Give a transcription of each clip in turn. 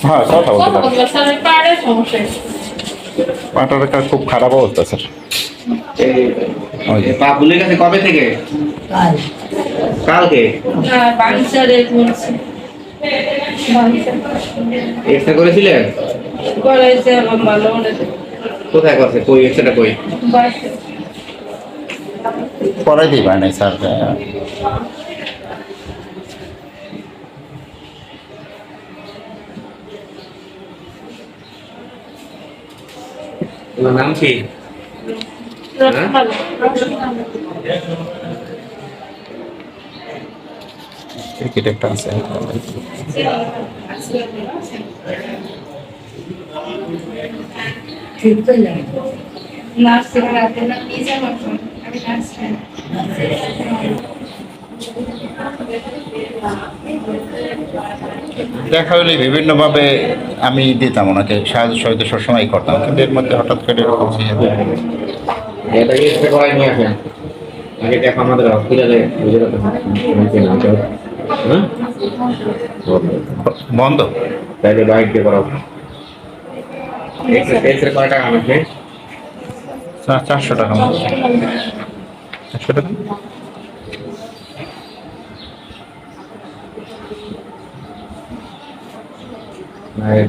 হ্যাঁ কথা বলতে পাটার একটা খুব খারাপ অবস্থা স্যার। গেছে কবে থেকে? কালকে? না এক্সরে করেছিলেন কোথায় করছে? কই এক্সরেটা কই? করাইতেই পারে নাই স্যার। তোমার নাম কি ক্রিকেট একটা আছে নার্সিং দেখা হলে বিভিন্নভাবে আমি দিতাম ওনাকে সাহায্য সহিত সবসময় করতাম কিন্তু এর মধ্যে হঠাৎ করে এরকম আগে দেখো আমাদের হসপিটালে বুঝে হ্যাঁ? বন্ধ। তাইলে বাইক দিয়ে আমাকে চারশো টাকা। চারশো টাকা?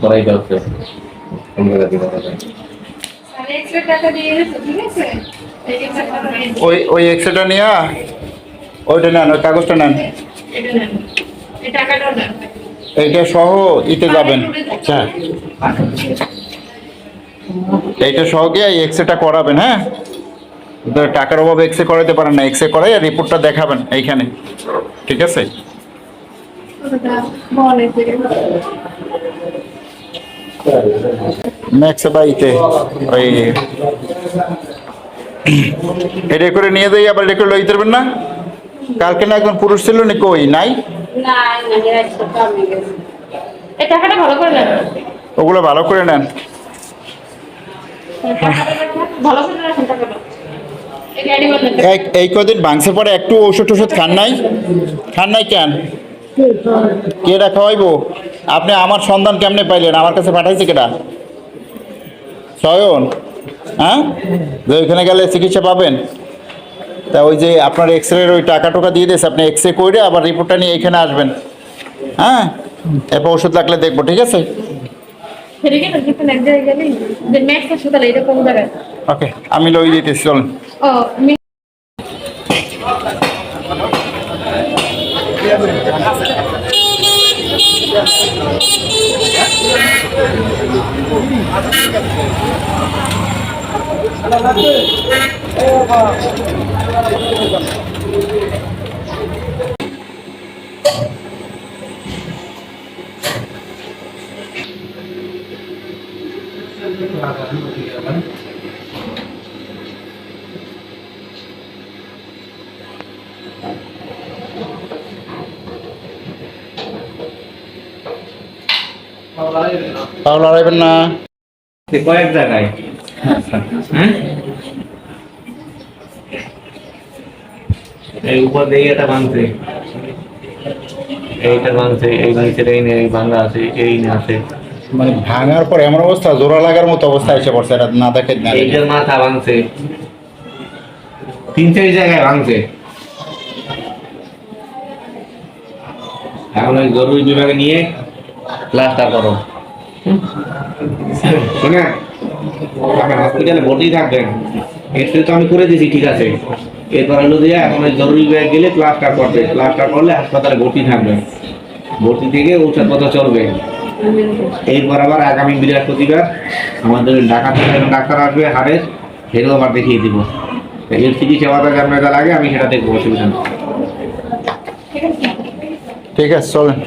করাই নিয়ে ওই ওই এক্সরেটা নিয়ে? ওইটা নেন ওই কাগজটা নেন। এটা নেন। এই টাকাটাও নেন এইটা সহ ইতে যাবেন। আচ্ছা এইটা সহ গিয়ে এই এক্সরেটা করাবেন হ্যাঁ? টাকার অভাবে এক্সরে করাতে পারেন না। এক্সরে করাই আর রিপোর্টটা দেখাবেন এইখানে। ঠিক আছে? বলে ম্যাক্সে বা ইতে ওই এটা করে নিয়ে যাই আবার এটা করে লইতে পারবেন না? কালকে না একজন পুরুষ ছিল নাই? না না এরা একটু কমে গেছে। এই টাকাটা ভালো করে নেন। ওগুলো ভালো করে নেন। ভালো করে রাখুন টাকাটা এই কদিন বাংসে পরে একটু ওষুধ টষুধ খান নাই? খান নাই কেন? কে রাখা হইব আপনি আমার সন্ধান কেমনে পাইলেন? আমার কাছে পাঠাইছে কেটা সয়ন? হ্যাঁ? যে ওইখানে গেলে চিকিৎসা পাবেন। তা ওই যে আপনার এক্স রের ওই টাকা টোকা দিয়ে দিয়েছে। আপনি এক্স রে করে আবার রিপোর্টটা নিয়ে এখানে আসবেন। হ্যাঁ? এরপর ওষুধ লাগলে দেখব ঠিক আছে? ওকে আমি লই দিতেছি চলুন। Ờ, mình... Thank you. তাহলে লড়াইবেন না। কয়েক জায়গায়। হ্যাঁ? এই উপর দিয়ে এটা ভাঙছে। এইটা ভাঙছে এই নিচের এই নেই ভাঙা আছে এই না আছে। মানে ভাঙার পর এমন অবস্থা জোড়া লাগার মতো অবস্থা এসে পড়ছে এটা না দেখে না এইটার মাথা ভাঙছে। তিন চারি জায়গায় ভাঙছে। এখন ওই জরুরি বিভাগে নিয়ে প্লাস্টার করো। ভর্তি তো আমি করে ঠিক আছে। এখন জরুরি গেলে হাসপাতালে ভর্তি ভর্তি থেকে চলবে। আবার আগামী বৃহস্পতিবার আমাদের ডাক্তার আসবে হাড়ের সেটাও আবার দেখিয়ে দিব। এর চিকিৎসা বাধা যা লাগে, আমি সেটা দেখব, অসুবিধা নেই। ঠিক আছে, চলেন।